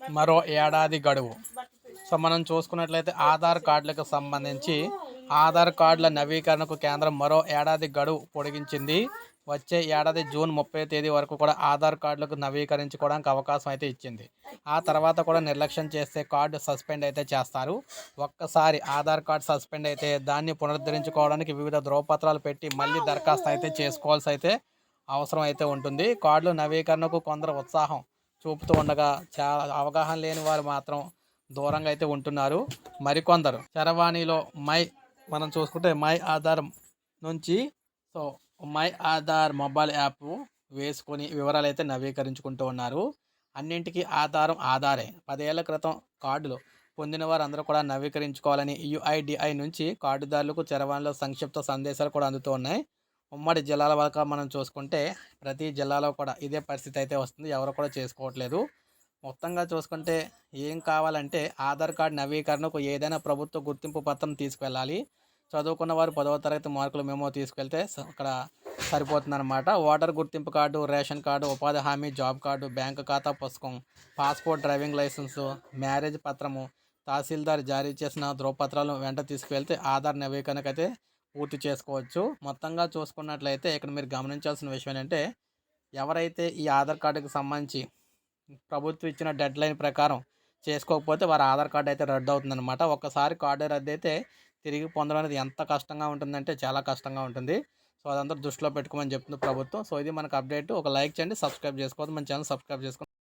మరో ఏడాది గడువు. సో మనం చూసుకున్నట్లయితే ఆధార్ కార్డులకు సంబంధించి ఆధార్ కార్డుల నవీకరణకు కేంద్రం మరో ఏడాది గడువు పొడిగించింది. వచ్చే ఏడాది జూన్ ముప్పై తేదీ వరకు కూడా ఆధార్ కార్డులకు నవీకరించుకోవడానికి అవకాశం అయితే ఇచ్చింది. ఆ తర్వాత కూడా నిర్లక్ష్యం చేస్తే కార్డు సస్పెండ్ అయితే చేస్తారు. ఒక్కసారి ఆధార్ కార్డు సస్పెండ్ అయితే దాన్ని పునరుద్ధరించుకోవడానికి వివిధ ధ్రువపత్రాలు పెట్టి మళ్ళీ దరఖాస్తు అయితే చేసుకోవాల్సి అయితే అవసరం అయితే ఉంటుంది. కార్డుల నవీకరణకు కొందరు ఉత్సాహం చూపుతూ ఉండగా చాలా అవగాహన లేని వారు మాత్రం దూరంగా అయితే ఉంటున్నారు. మరికొందరు. చరవాణిలో మై మనం చూసుకుంటే మై ఆధార్ నుంచి so my Aadhaar mobile app వేసుకొని వివరాలు అయితే నవీకరించుకుంటూ ఉన్నారు. అన్నింటికీ ఆధారం ఆధారే. పదేళ్ళ క్రితం కార్డులు పొందిన వారు అందరూ కూడా నవీకరించుకోవాలని యుఐడిఐ నుంచి కార్డుదారులకు చరవాణిలో సంక్షిప్త సందేశాలు కూడా అందుతూ ఉన్నాయి. ఉమ్మడి జిల్లాల వరకు మనం చూసుకుంటే ప్రతి జిల్లాలో కూడా ఇదే పరిస్థితి అయితే వస్తుంది. ఎవరు కూడా చేసుకోవట్లేదు. మొత్తంగా చూసుకుంటే ఏం కావాలంటే ఆధార్ కార్డు నవీకరణకు ఏదైనా ప్రభుత్వ గుర్తింపు పత్రం తీసుకువెళ్ళాలి చదువుకున్న వారు పదవ తరగతి మార్కులు మేమో తీసుకెళ్తే అక్కడ సరిపోతుందన్నమాట. ఓటర్ గుర్తింపు కార్డు రేషన్ కార్డు ఉపాధి హామీ జాబ్ కార్డు బ్యాంకు ఖాతా పుస్తకం పాస్పోర్ట్ డ్రైవింగ్ లైసెన్సు మ్యారేజ్ పత్రము తహసీల్దార్ జారీ చేసిన ధృవపత్రాలు వెంట తీసుకువెళ్తే ఆధార్ నవీకరణకైతే పూర్తి చేసుకోవచ్చు. మొత్తంగా చూసుకున్నట్లయితే ఇక్కడ మీరు గమనించాల్సిన విషయం ఏంటంటే ఎవరైతే ఈ ఆధార్ కార్డుకి సంబంధించి ప్రభుత్వం ఇచ్చిన డెడ్ లైన్ ప్రకారం చేసుకోకపోతే వారి ఆధార్ కార్డు అయితే రద్దు అవుతుందన్నమాట. ఒక్కసారి కార్డు రద్దు అయితే తిరిగి పొందడం అనేది ఎంత కష్టంగా ఉంటుందంటే చాలా కష్టంగా ఉంటుంది. సో అదంతా దృష్టిలో పెట్టుకోమని చెప్తుంది ప్రభుత్వం. సో ఇది మనకు అప్డేట్. ఒక లైక్ చేయండి సబ్స్క్రైబ్ చేసుకోవద్దు. మన ఛానల్ సబ్స్క్రైబ్ చేసుకోండి